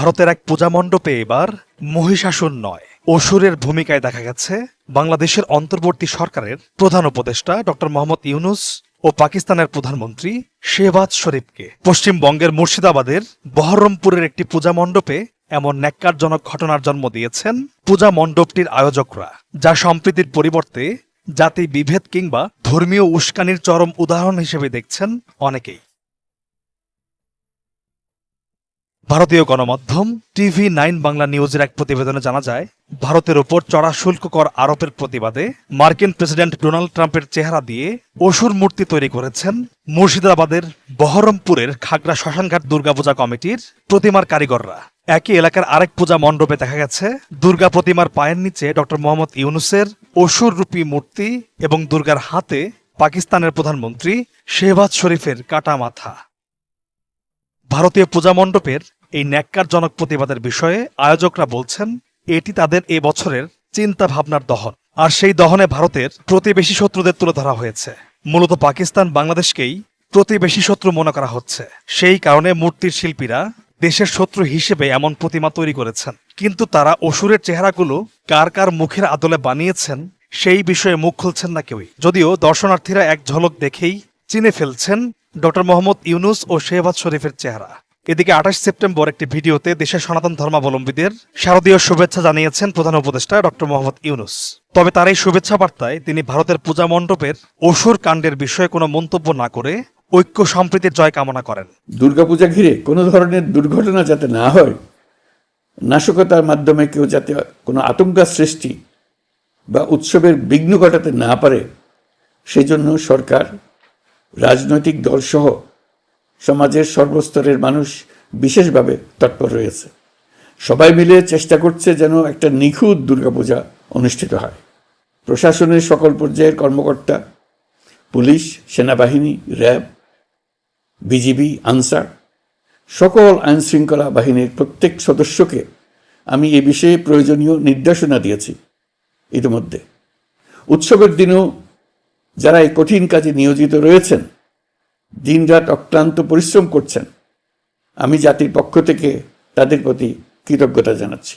ভারতের এক পূজা মণ্ডপে এবার মহিষাসুর নয়। অসুরের ভূমিকায় দেখা গেছে বাংলাদেশের অন্তর্বর্তী সরকারের প্রধান উপদেষ্টা ডক্টর মোহাম্মদ ইউনুস ও পাকিস্তানের প্রধানমন্ত্রী শেহবাজ শরীফকে। পশ্চিমবঙ্গের মুর্শিদাবাদের বহরমপুরের একটি পূজা মণ্ডপে এমন ন্যাক্কারজনক ঘটনার জন্ম দিয়েছেন পূজা মণ্ডপটির আয়োজকরা, যা সম্প্রীতির পরিবর্তে জাতি বিভেদ কিংবা ধর্মীয় উস্কানির চরম উদাহরণ হিসেবে দেখছেন অনেকেই। ভারতীয় গণমাধ্যম টিভি নাইন বাংলা নিউজের এক প্রতিবেদনে জানা যায়, ভারতের ওপর চড়া শুল্ক কর আরোপের প্রতিবাদে মার্কিন প্রেসিডেন্ট ডোনাল্ড ট্রাম্পের চেহারা দিয়ে অসুর মূর্তি তৈরি করেছেন মুর্শিদাবাদের বহরমপুরের খাগড়া শ্মশানঘাট দুর্গাপূজা কমিটির প্রতিমার কারিগররা। একই এলাকার আরেক পূজা মণ্ডপে দেখা গেছে, দুর্গা প্রতিমার পায়ের নিচে ডক্টর মোহাম্মদ ইউনুসের অসুর রূপী মূর্তি এবং দুর্গার হাতে পাকিস্তানের প্রধানমন্ত্রী শেহবাজ শরীফের কাটা মাথা। ভারতীয় পূজা মণ্ডপের এই ন্যাক্কারজনক প্রতিবাদের বিষয়ে আয়োজকরা বলছেন, এটি তাদের এ বছরের চিন্তা ভাবনার দহন। আর সেই দহনে ভারতের প্রতিবেশী শত্রুদের তুলে ধরা হয়েছে। মূলত পাকিস্তান বাংলাদেশকেই প্রতিবেশী শত্রু মনে করা হচ্ছে। সেই কারণে মূর্তির শিল্পীরা দেশের শত্রু হিসেবে এমন প্রতিমা তৈরি করেছেন। কিন্তু তারা অসুরের চেহারাগুলো কার কার মুখের আদলে বানিয়েছেন, সেই বিষয়ে মুখ খুলছেন না কেউই। যদিও দর্শনার্থীরা এক ঝলক দেখেই চিনে ফেলছেন ডক্টর মোহাম্মদ ইউনুস ও শেহবাজ শরীফের চেহারা। এদিকে আঠাশ সেপ্টেম্বর একটি ভিডিওতে দেশের সনাতন ধর্মাবলম্বীদের শারদীয় শুভেচ্ছা জানিয়েছেন প্রধান উপদেষ্টা ডক্টর মোহাম্মদ ইউনুস। তবে তার এই শুভেচ্ছা বার্তায় তিনি ভারতের পূজা মণ্ডপের অসুর কাণ্ডের বিষয়ে কোনো মন্তব্য না করে ঐক্য সম্প্রীতির জয় কামনা করেন। দুর্গাপূজা ঘিরে কোনো ধরনের দুর্ঘটনা যাতে না হয়, নাশকতার মাধ্যমে কেউ যাতে কোনো আতঙ্কার সৃষ্টি বা উৎসবের বিঘ্ন ঘটাতে না পারে, সেজন্য সরকার, রাজনৈতিক দলসহ সমাজের সর্বস্তরের মানুষ বিশেষভাবে তৎপর রয়েছে। সবাই মিলে চেষ্টা করছে যেন একটা নিখুঁত দুর্গাপূজা অনুষ্ঠিত হয়। প্রশাসনের সকল পর্যায়ের কর্মকর্তা, পুলিশ, সেনাবাহিনী, র্যাব, বিজিবি, আনসার, সকল আইন শৃঙ্খলা বাহিনীর প্রত্যেক সদস্যকে আমি এ বিষয়ে প্রয়োজনীয় নির্দেশনা দিয়েছি ইতিমধ্যে। উৎসবের দিনেও যারা এই কঠিন কাজে নিয়োজিত রয়েছেন দিনরাত অক্লান্ত পরিশ্রম করছেন। আমি জাতির পক্ষ থেকে তাদের প্রতি কৃতজ্ঞতা জানাচ্ছি।